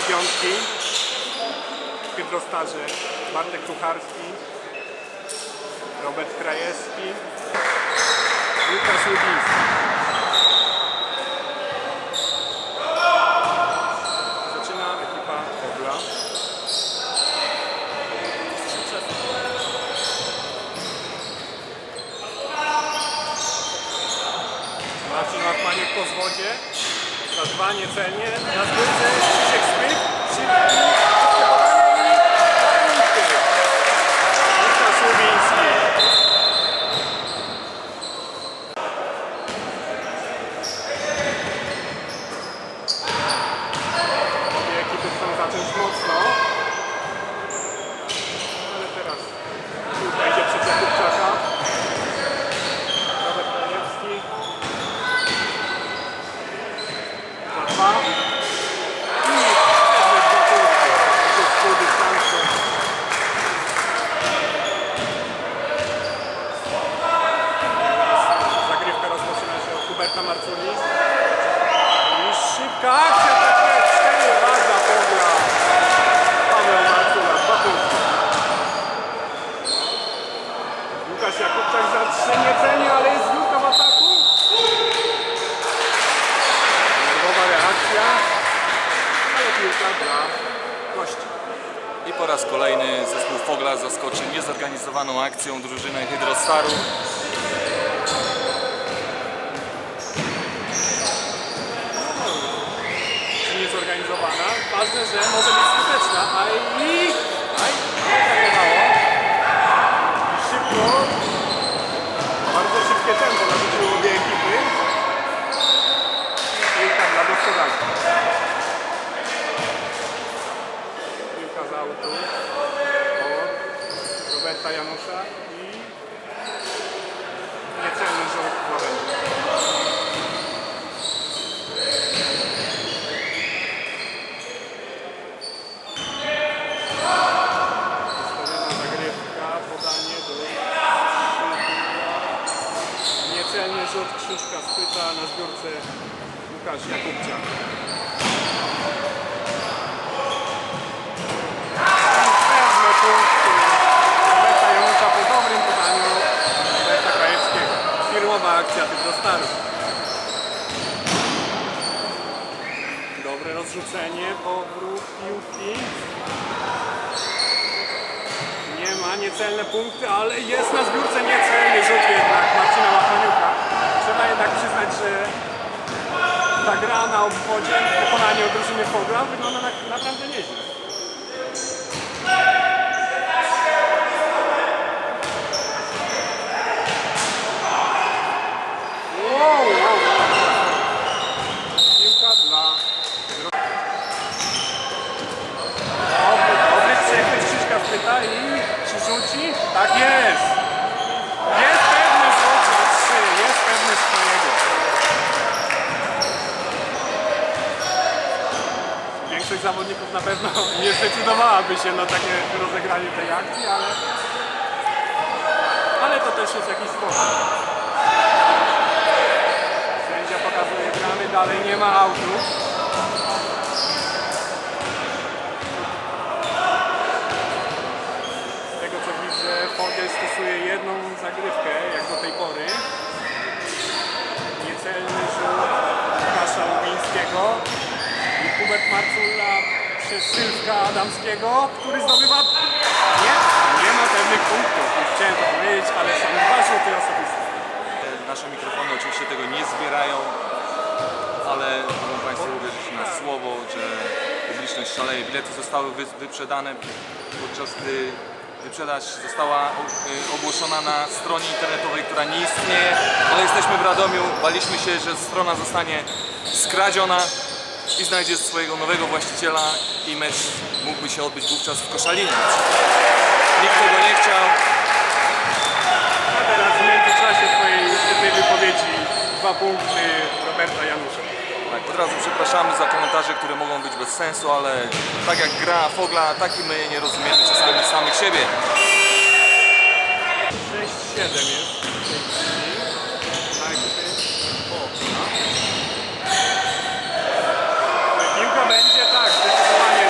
Piątki. Hydrostarzy Bartek Kucharski, Robert Krajewski, Łukasz Lubiński. Zaczyna ekipa Fogla. Marcin Łachmaniuk po zwodzie. Za dwa. Na zbiórce Krzysiek Skryp. Szybki. podanie i punkty. Łukasz Lubiński. Obie ekipy chcą zacząć mocno. Ale teraz piłka idzie przed Jakubczaka. Robert Krajewski. Za dwa. I pewne dwa punkty. To jest pół dystansu. Zagrywka rozpoczyna się od Huberta Marculi. I szybka akcja, tak jest, 4 dla Pogla. Paweł Marcula, dwa punkty. Łukasz Jakubczak za trzy niecenie, ale jest zbiórka w ataku. Nerwowa reakcja, ale piłka dla gości. I po raz kolejny zespół Fogla zaskoczy niezorganizowaną akcją drużynę Hydrostaru. Niezorganizowana. Ważne, że może być skuteczna. A i... Aj, zachowało. I szybko. Bardzo szybkie tempo narzuciło obie ekipy. Piłka dla gospodarzy. Piłka z autu. Od Roberta Janusza i niecelny rzut w orędzie. Ustawiona zagrywka, podanie do Niecelny rzut Krzyżka spyta na zbiórce Łukasz Roberta Janusza po dobrym podaniu Roberta Krajewskiego. Firmowa akcja tych dostarów. Dobre rozrzucenie, powrót piłki. Nie ma, niecelne punkty, ale jest na zbiórce niecelny rzut jednak Marcina Łachaniuka. Trzeba jednak przyznać, że ta gra na obwodzie w wykonaniu drużyny Fogla wygląda na, naprawdę nieźle. Wow, wow. Piłka dla Dobry, dobry przechwyt Krzyżka wpyta i czy? Tak! Jest pewny rzut za trzy, jest pewny swojego. Zawodników na pewno nie zdecydowałaby się na takie rozegranie tej akcji, ale, ale to też jest jakiś sposób. Sędzia pokazuje gramy, dalej nie ma autu. Z tego co widzę, Fogel stosuje jedną zagrywkę, jak do tej pory. Niecelny rzut Łukasza Lubińskiego i Hubert Marcula przez Adamskiego, który zdobywa... Nie, nie ma pewnych punktów. Już Chciałem to powiedzieć, ale są dwa rzuty osobiste. Nasze mikrofony oczywiście tego nie zbierają, ale mogą Państwo uwierzyć na słowo, że publiczność szaleje. Bilety zostały wy- wyprzedane, podczas gdy wyprzedaż została y, ogłoszona na stronie internetowej, która nie istnieje, ale jesteśmy w Radomiu, baliśmy się, że strona zostanie skradziona i znajdzie swojego nowego właściciela i mecz mógłby się odbyć wówczas w Koszalinie. Nikt tego nie chciał, A teraz w międzyczasie swojej świetnej wypowiedzi dwa punkty Roberta Janusza. Tak, od razu przepraszamy za komentarze, które mogą być bez sensu, ale tak jak gra Fogla, tak i my nie rozumiemy czasami samych siebie. 6-7 jest w tej chwili. Najpierw Fogla. Piłka będzie tak, zdecydowanie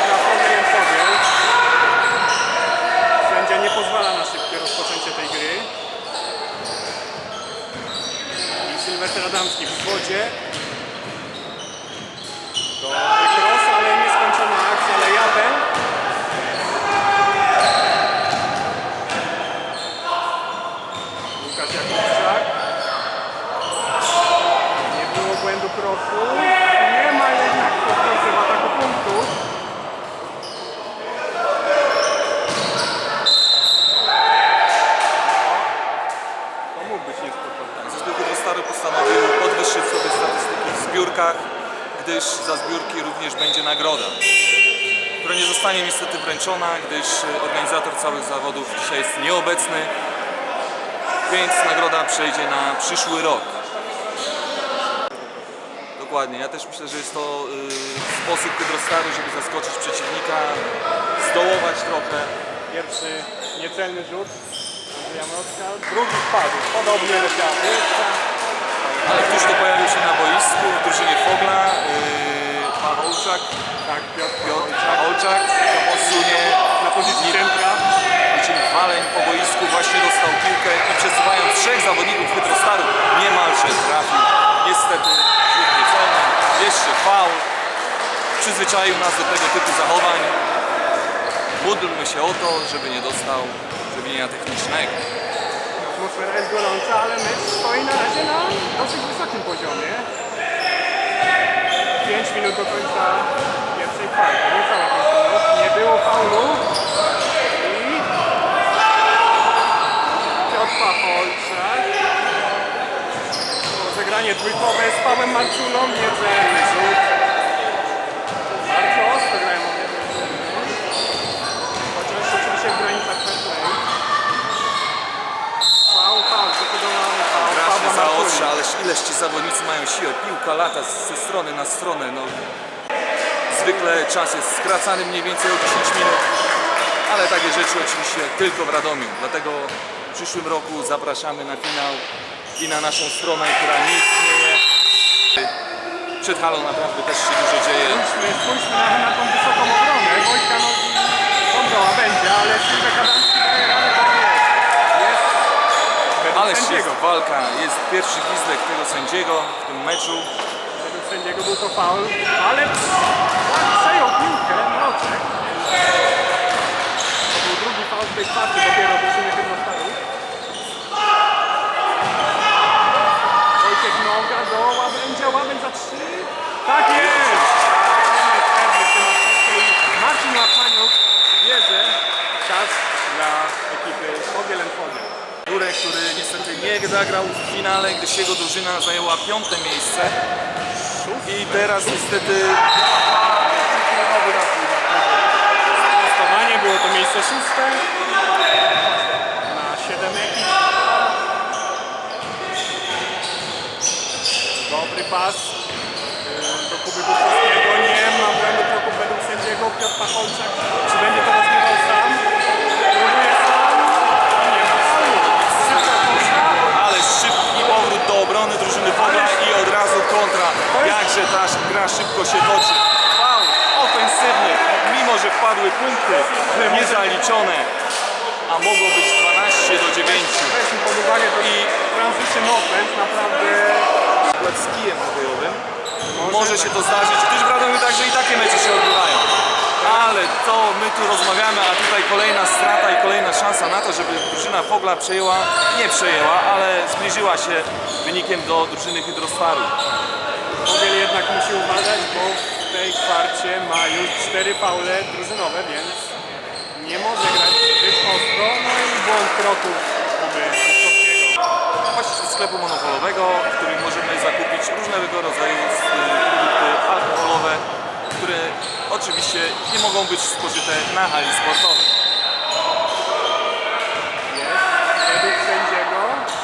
Wodzie. Dobry cross, ale nieskończona akcja Lejaben. Łukasz Jakubczak. Nie było błędu kroku. Nie ma jednak podwórcy w ataku punktów. To mógł być niespokojny. Zespół Hydrostary postanowił podwyższyć sobie statystyki w zbiórkach, gdyż za zbiórki również będzie nagroda, która nie zostanie niestety wręczona, gdyż organizator całych zawodów dzisiaj jest nieobecny, więc nagroda przejdzie na przyszły rok. Dokładnie, ja też myślę, że jest to y, sposób Hydrostaru, żeby zaskoczyć przeciwnika, zdołować trochę. Pierwszy niecelny rzut Mrozka. Drugi spadł. Podobnie pierwsza. Ale któż to pojawił się na boisku w drużynie Fogla, yy, Pachołczak, Tak, Piotr Piotr Pachołczak, na pozycji centra. Czyli Waleń po boisku właśnie dostał piłkę i przesuwając trzech zawodników Hydrostaru niemalże trafił. Niestety rzut niecelny, jeszcze faul. Przyzwyczaił nas do tego typu zachowań. Módlmy się o to, żeby nie dostał przewinienia technicznego. Atmosfera jest gorąca, ale mecz stoi na razie na dosyć wysokim poziomie. 5 minut do końca pierwszej kwarty. Niecałe 5 minut. Nie było faulu. I Piotr Pacholczak. Rozegranie dwójkowe z Pawłem Marczulą. Niecelny rzut. Bardzo ostro grają obie drużyny. Chociaż oczywiście w granicach fair play. Faul, faul, zdecydowany faul. Strasznie Pawła Marczuli. zaostrza, ależ ileż ci zawodnicy mają siłę. Piłka lata z- ze strony na stronę. No, zwykle czas jest skracany mniej więcej o 10 minut, ale takie rzeczy oczywiście tylko w Radomiu. Dlatego w przyszłym roku zapraszamy na finał i na naszą stronę, która nie istnieje. Przed halą naprawdę też się dużo dzieje. Spójrzmy, na, tą wysoką obronę. Wojtka no łabędzie, ale Sylwek Adamski daje radę, tak jest. Jest według Ależ sędziego. jest walka, jest pierwszy gwizdek tego sędziego w tym meczu. Według sędziego był to faul, ale przejął piłkę Mroczek. To był drugi faul w tej kwarty dopiero drużyny Hydrostaru. Wojciech Noga do Łabędzia, Łabędź za trzy. Tak jest! Koniec pewny w tym aspekcie i Marcin Łapaniuk bierze czas dla ekipy Fogiel Fogiel. Jurek, który niestety nie zagrał w finale, gdyż jego drużyna zajęła piąte miejsce. I teraz niestety Sprostowanie było to miejsce szóste na 7 ekip. Dobry pas yy, do Kuby Buczowskiego. Nie ma błędu kroków według sędziego. Piotr Pacholczak. Czy będzie to rozgrywał sam? Próbuje sam. Nie ma faulu. Szybka koszta. Ale szybki powrót do obrony drużyny Fogla i od razu kontra. Jakże ta gra szybko się toczy. Faul ofensywny, mimo że wpadły punkty niezaliczone, a mogło być 12 do 9. Weźmy pod uwagę to i transition offense naprawdę Przykład z kijem hokejowym. Może się to zdarzyć, gdyż w Radomiu także i takie mecze się odbywają. Ale to my tu rozmawiamy, a tutaj kolejna strata i kolejna szansa na to, żeby drużyna Fogla przejęła, nie przejęła, ale zbliżyła się wynikiem do drużyny Hydrostaru. Jednak musi uważać, bo w tej kwarcie ma już cztery faule drużynowe, więc nie może grać zbyt ostro. No i błąd kroków Kuby Buczowskiego. Właściciel sklepu monopolowego, w którym możemy zakupić różnego rodzaju produkty alkoholowe, które oczywiście nie mogą być spożyte na hali sportowej. Jest według sędziego.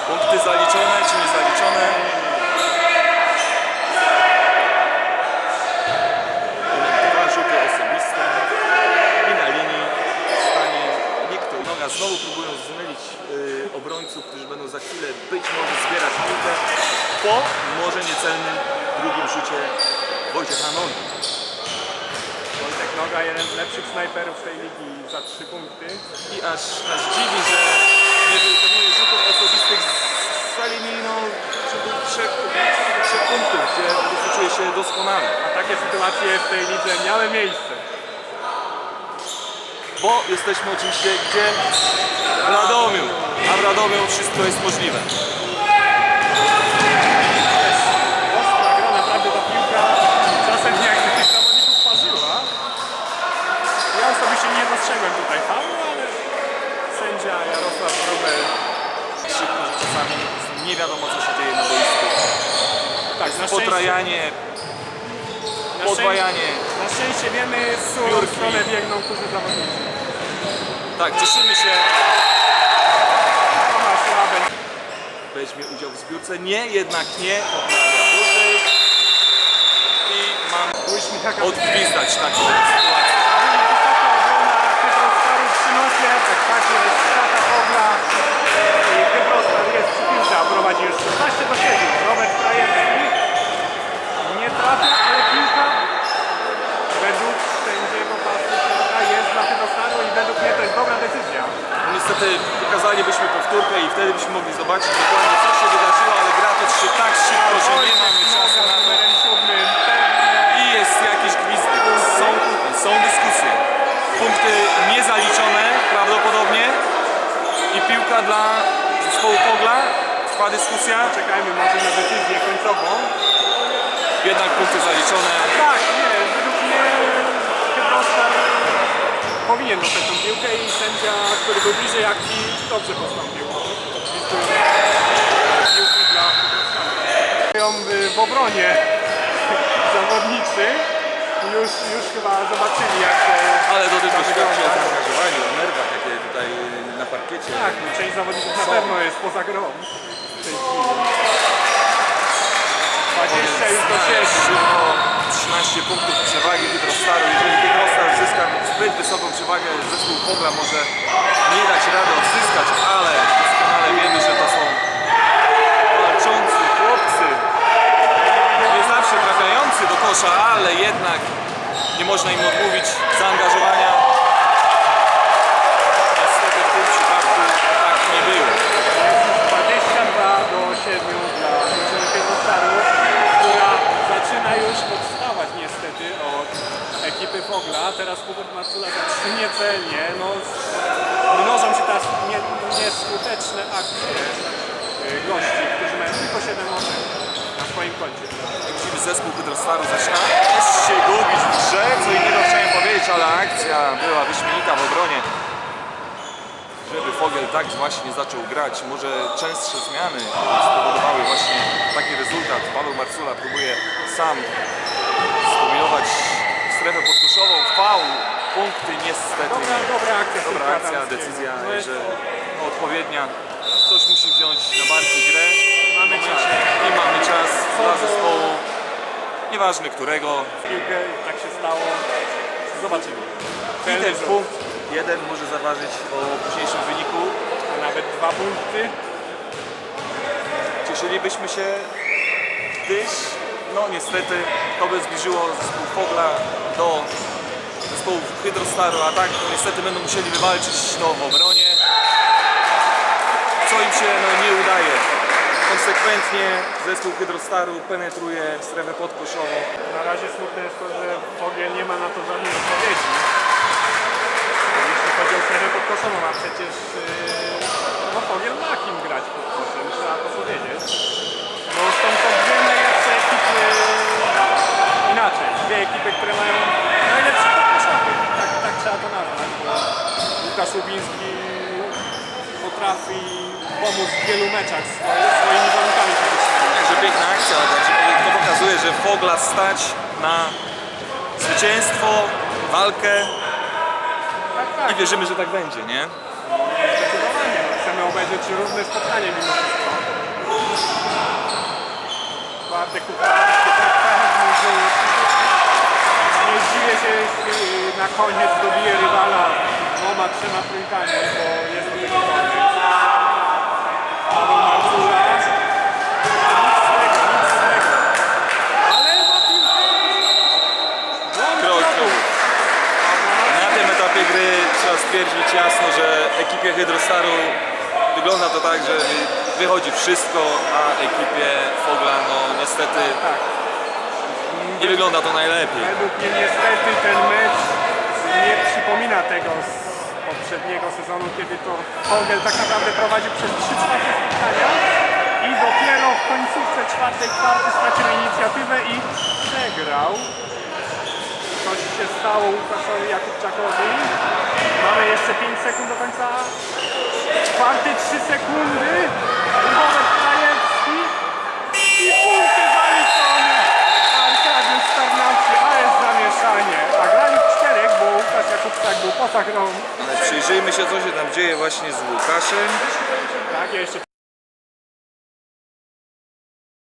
Punkty zaliczone czy niezaliczone? Dwa rzuty osobiste i na linii stanie nikt noga. Znowu próbują zmylić y, obrońców, którzy będą za chwilę być może zbierać piłkę po może niecelnym drugim rzucie Wojciecha Nogi. Wojtek Noga, jeden z lepszych snajperów tej ligi za trzy punkty. I aż nas dziwi, że nie wykonuje rzutów osobistych z sali no, rzutów trzech doskonale. A takie sytuacje w tej lidze miały miejsce. Bo jesteśmy oczywiście gdzie? W Radomiu. A w Radomiu wszystko jest możliwe. Ostra gra, naprawdę ta piłka czasem jakby tych zawodników parzyła. Ja osobiście nie dostrzegłem tutaj faulu, ale sędzia Jarosław Wrobel Szybko, że czasami nie wiadomo co się dzieje na boisku. tak, na szczęście, Potrajanie, na szczęście, podwajanie. na szczęście wiemy, w którą Piórki. Stronę biegną którzy zawodnicy. Tak, cieszymy się. Tomasz Łabędź Weźmie udział w zbiórce. Nie, jednak nie. Poprawia buty. I mam odgwizdać taką sytuację. Wysoka obrona Kyprostar przynosi efekt, tak jest strata Pogla i Kyprostar jest przy piłce, a prowadzi już 16 do 7. Robert Krajewski nie trafia, ale piłka według sędziego pasu piłka jest dla Kyprostaru mnie to jest dobra decyzja. No Niestety pokazalibyśmy powtórkę i wtedy byśmy mogli zobaczyć dokładnie co się wydarzyło, ale gra toczy się tak szybko, że nie mamy czasu na to. 7, pewnie I jest jakiś gwizdek. Są, są dyskusje. Punkty niezaliczone prawdopodobnie i piłka dla zespołu Pogla. Trwa dyskusja, czekajmy może na decyzję końcową. jednak punkty zaliczone. Tak, nie, powinien dostać tą piłkę i sędzia, który był bliżej akcji, dobrze postąpił. Piłki dla Kyprostaru. W- obronie zawodnicy już, już chyba zobaczyli jak to... Ale tylko Tak, świadczy o zaangażowaniu, o nerwach, jakie tutaj na parkiecie. Tak, no, część zawodników na pewno jest poza grą w tej chwili. 20 już do 7. Szybko 13 punktów przewagi Hydrostaru. Jeżeli Hydrostar zyska zbyt wysoką przewagę, zespół Pogla może nie dać rady odzyskać, ale doskonale wiemy, że to są walczący chłopcy. Nie zawsze trafiający do kosza, ale jednak nie można im odmówić zaangażowania. Niestety w tym przypadku tak nie było. 22 do 7 dla drużyny Pietrostaru, która zaczyna już odstawać niestety od Teraz Hubert Marcula trzy niecelnie. No, mnożą się teraz nie, nieskuteczne akcje y, gości, którzy mają tylko 7 oczek na swoim koncie. Widzimy zespół Hydrostaru zaczyna się gubić w grze, co innego chciałem powiedzieć, ale akcja była wyśmienita w obronie. Żeby Fogel tak właśnie zaczął grać, może częstsze zmiany spowodowały właśnie taki rezultat. Paweł Marcula próbuje sam skombinować strefę podkoszową, faul, punkty niestety Dobra, dobra akcja. Dobra akcja, decyzja, że odpowiednia. Ktoś musi wziąć na barki grę. Mamy czas. I mamy czas dla zespołu, nieważne którego. Piłkę, tak się stało. Zobaczymy. I ten punkt jeden może zaważyć o późniejszym wyniku. A nawet dwa punkty. Cieszylibyśmy się, gdyż no niestety to by zbliżyło zespół Fogla do zespołu Hydrostaru, a tak no, niestety będą musieli wywalczyć to w obronie, co im się no, nie udaje. Konsekwentnie zespół Hydrostaru penetruje strefę podkoszową. Na razie smutne jest to, że Fogiel nie ma na to żadnej odpowiedzi. Jeśli chodzi o strefę podkoszową, a przecież yy, no Fogiel ma kim grać pod trzeba to powiedzieć. Bo są to dwie najlepsze ekipy, inaczej, dwie ekipy, które mają najlepsze podkoszowy. Tak, tak trzeba to nazwać, Łukasz Lubiński potrafi pomóc w wielu meczach swoje, swoimi warunkami. Także piękna akcja, to pokazuje, że Fogla stać na zwycięstwo, walkę Tak, tak. i wierzymy, że tak będzie, nie? Zdecydowanie. Chcemy obejrzeć równe spotkanie mimo wszystko. Bartek Kucharski, tak że nie zdziwię się, jeśli na koniec dobije rywala dwoma, trzema trójkami, bo jest. Paweł Marcula. Nic z tego, nic z tego. Ale ma piłkę. Błąd Krok, kroku. krok. Na tym etapie gry trzeba stwierdzić jasno, że ekipie Hydrostaru wygląda to tak, że wychodzi wszystko, a ekipie Fogla no niestety Tak. Nie wygląda to najlepiej. Według mnie niestety ten mecz nie przypomina tego z poprzedniego sezonu, kiedy to Vogel tak naprawdę prowadził przez 3 czwarte spotkania i dopiero w końcówce czwartej kwarty stracił inicjatywę i przegrał. Coś się stało Łukaszowi Jakubczakowi. Mamy jeszcze 5 sekund do końca. Czwarty 3 sekundy Krajewski. I punkty zaliczone. Arkadiusz Starnowski, a jest zamieszanie. A grali w Łukasz Jakubczak był poza grą. Ale przyjrzyjmy się co się tam dzieje właśnie z Łukaszem. Tak, ja jeszcze